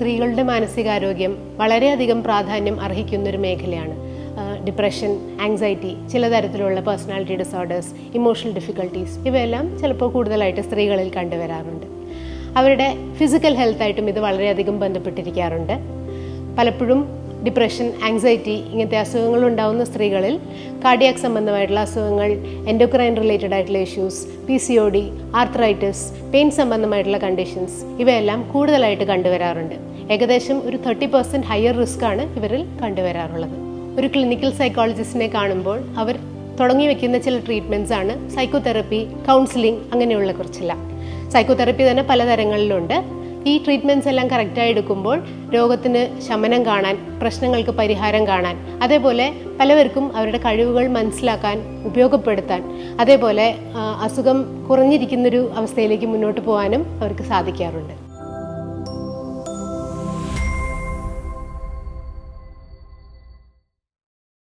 സ്ത്രീകളുടെ മാനസികാരോഗ്യം വളരെയധികം പ്രാധാന്യം അർഹിക്കുന്ന ഒരു മേഖലയാണ്. ഡിപ്രഷൻ ആങ്സൈറ്റി ചില തരത്തിലുള്ള പേഴ്സണാലിറ്റി ഡിസോർഡേഴ്സ് ഇമോഷണൽ ഡിഫിക്കൽട്ടീസ് ഇവയെല്ലാം ചിലപ്പോൾ കൂടുതലായിട്ട് സ്ത്രീകളിൽ കണ്ടുവരാറുണ്ട്. അവരുടെ ഫിസിക്കൽ ഹെൽത്തായിട്ടും ഇത് വളരെയധികം ബന്ധപ്പെട്ടിരിക്കാറുണ്ട്. പലപ്പോഴും ഡിപ്രഷൻ ആങ്സൈറ്റി ഇങ്ങനത്തെ അസുഖങ്ങൾ ഉണ്ടാകുന്ന സ്ത്രീകളിൽ കാർഡിയാക് സംബന്ധമായിട്ടുള്ള അസുഖങ്ങൾ എൻഡോക്രൈൻ റിലേറ്റഡ് ആയിട്ടുള്ള issues P C O D arthritis pain സംബന്ധമായിട്ടുള്ള കണ്ടീഷൻസ് ഇവയെല്ലാം കൂടുതലായിട്ട് കണ്ടുവരാറുണ്ട്. ഏകദേശം ഒരു തേർട്ടി പെർസെന്റ് ഹയർ റിസ്ക് ആണ് ഇവരിൽ കണ്ടുവരാറുള്ളത്. ഒരു ക്ലിനിക്കൽ സൈക്കോളജിസ്റ്റിനെ കാണുമ്പോൾ അവർ തുടങ്ങി വെക്കുന്ന ചില ട്രീറ്റ്മെന്റ്സ് ആണ് സൈക്കോതെറപ്പി കൗൺസിലിംഗ് അങ്ങനെയുള്ള കുറച്ചെല്ലാം. സൈക്കോതെറപ്പി തന്നെ പലതരങ്ങളിലുണ്ട്. ഈ ട്രീറ്റ്മെന്റ്സ് എല്ലാം കറക്റ്റായി എടുക്കുമ്പോൾ രോഗത്തിന് ശമനം കാണാൻ പ്രശ്നങ്ങൾക്ക് പരിഹാരം കാണാൻ അതേപോലെ പലവർക്കും അവരുടെ കഴിവുകൾ മനസ്സിലാക്കാൻ ഉപയോഗപ്പെടുത്താൻ അതേപോലെ അസുഖം കുറഞ്ഞിരിക്കുന്നൊരു അവസ്ഥയിലേക്ക് മുന്നോട്ട് പോകാനും അവർക്ക് സാധിക്കാറുണ്ട്.